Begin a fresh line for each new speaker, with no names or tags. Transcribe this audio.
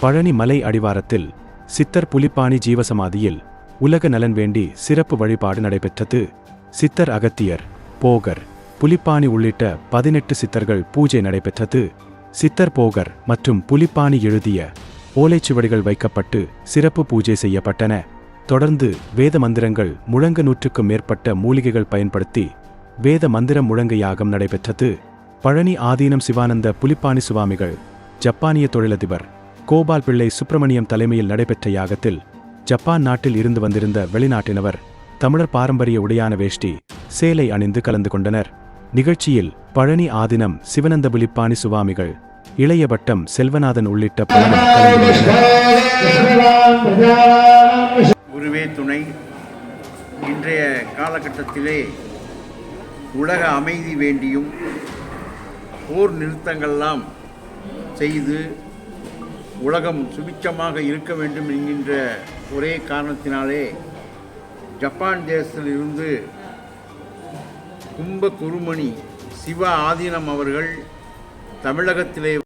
பழனி மலை அடிவாரத்தில் சித்தர் புலிப்பாணி ஜீவசமாதியில் உலக நலன் வேண்டி சிறப்பு வழிபாடு நடைபெற்றது. சித்தர் அகத்தியர் போகர் புலிப்பாணி உள்ளிட்ட பதினெட்டு சித்தர்கள் பூஜை நடைபெற்றது. சித்தர் போகர் மற்றும் புலிப்பாணி எழுதிய ஓலைச்சுவடிகள் வைக்கப்பட்டு சிறப்பு பூஜை செய்யப்பட்டன. தொடர்ந்து வேத மந்திரங்கள் முழங்க நூற்றுக்கும் மேற்பட்ட மூலிகைகள் பயன்படுத்தி வேத மந்திர முழங்க யாகம் நடைபெற்றது. பழனி ஆதீனம் சிவானந்த புலிப்பாணி சுவாமிகள் ஜப்பானிய தொழிலதிபர் கோபால் பிள்ளை சுப்பிரமணியம் தலைமையில் நடைபெற்ற யாகத்தில் ஜப்பான் நாட்டில் இருந்து வந்திருந்த வெளிநாட்டினவர் தமிழர் பாரம்பரிய உடையான வேஷ்டி சேலை அணிந்து கலந்து கொண்டனர். நிகழ்ச்சியில் பழனி ஆதினம் சிவனந்த விழிப்பாணி சுவாமிகள் இளைய பட்டம் செல்வநாதன் உள்ளிட்ட கலந்து கொண்டனர்
குருவே துணை இன்றைய காலகட்டத்திலே உலக அமைதி வேண்டியும் போர் நிறுத்தங்கள்லாம் செய்து உலகம் சுபிச்சமாக இருக்க வேண்டும் என்கின்ற ஒரே காரணத்தினாலே ஜப்பான் தேசத்திலிருந்து கும்ப குருமணி சிவ ஆதீனம் அவர்கள் தமிழகத்திலே